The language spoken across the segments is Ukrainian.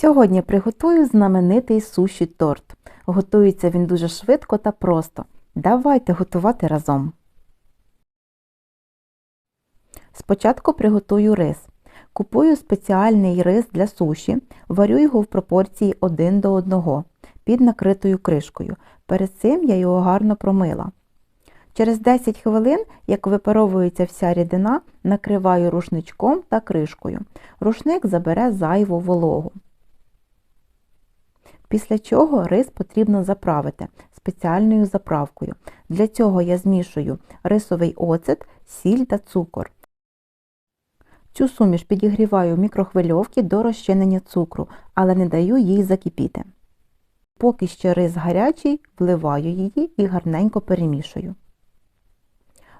Сьогодні приготую знаменитий суші торт. Готується він дуже швидко та просто. Давайте готувати разом. Спочатку приготую рис. Купую спеціальний рис для суші, варю його в пропорції 1 до 1 під накритою кришкою. Перед цим я його гарно промила. Через 10 хвилин, як випаровується вся рідина, накриваю рушничком та кришкою. Рушник забере зайву вологу. Після чого рис потрібно заправити спеціальною заправкою. Для цього я змішую рисовий оцет, сіль та цукор. Цю суміш підігріваю в мікрохвильовці до розчинення цукру, але не даю їй закипіти. Поки ще рис гарячий, вливаю її і гарненько перемішую.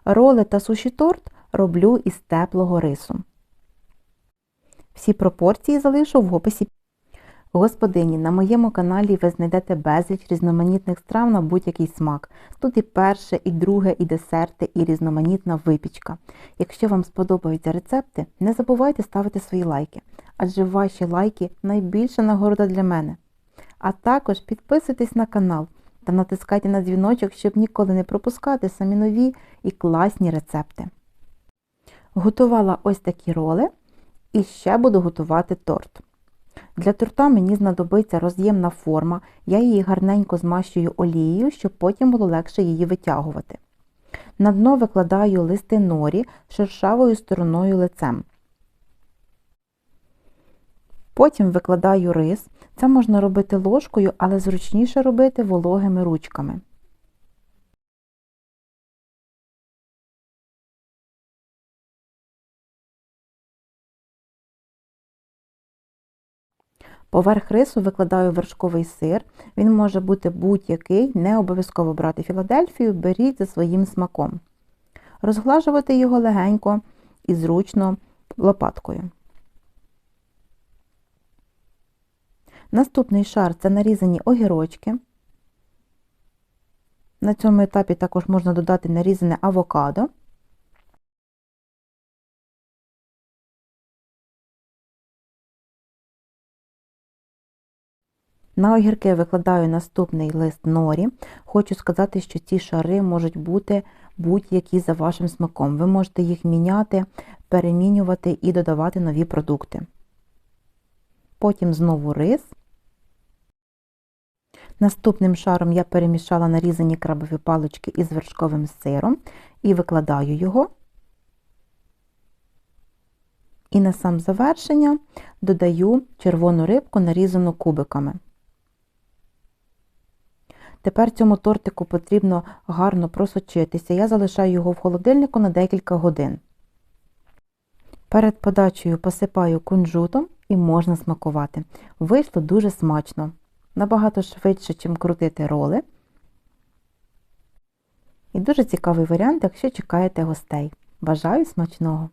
Роли та суші-торт роблю із теплого рису. Всі пропорції залишу в описі. Господині, на моєму каналі ви знайдете безліч різноманітних страв на будь-який смак. Тут і перше, і друге, і десерти, і різноманітна випічка. Якщо вам сподобаються рецепти, не забувайте ставити свої лайки, адже ваші лайки найбільша нагорода для мене. А також підписуйтесь на канал та натискайте на дзвіночок, щоб ніколи не пропускати самі нові і класні рецепти. Готувала ось такі роли і ще буду готувати торт. Для торта мені знадобиться роз'ємна форма, я її гарненько змащую олією, щоб потім було легше її витягувати. На дно викладаю листи норі шершавою стороною лицем. Потім викладаю рис. Це можна робити ложкою, але зручніше робити вологими ручками. Поверх рису викладаю вершковий сир. Він може бути будь-який, не обов'язково брати Філадельфію, беріть за своїм смаком. Розглажувати його легенько і зручно лопаткою. Наступний шар це нарізані огірочки. На цьому етапі також можна додати нарізане авокадо. На огірки викладаю наступний лист норі. Хочу сказати, що ці шари можуть бути будь-які за вашим смаком. Ви можете їх міняти, перемінювати і додавати нові продукти. Потім знову рис. Наступним шаром я перемішала нарізані крабові палички із вершковим сиром і викладаю його. І на сам завершення додаю червону рибку, нарізану кубиками. Тепер цьому тортику потрібно гарно просочитися. Я залишаю його в холодильнику на декілька годин. Перед подачею посипаю кунжутом і можна смакувати. Вийшло дуже смачно, набагато швидше, ніж крутити роли. І дуже цікавий варіант, якщо чекаєте гостей. Бажаю смачного!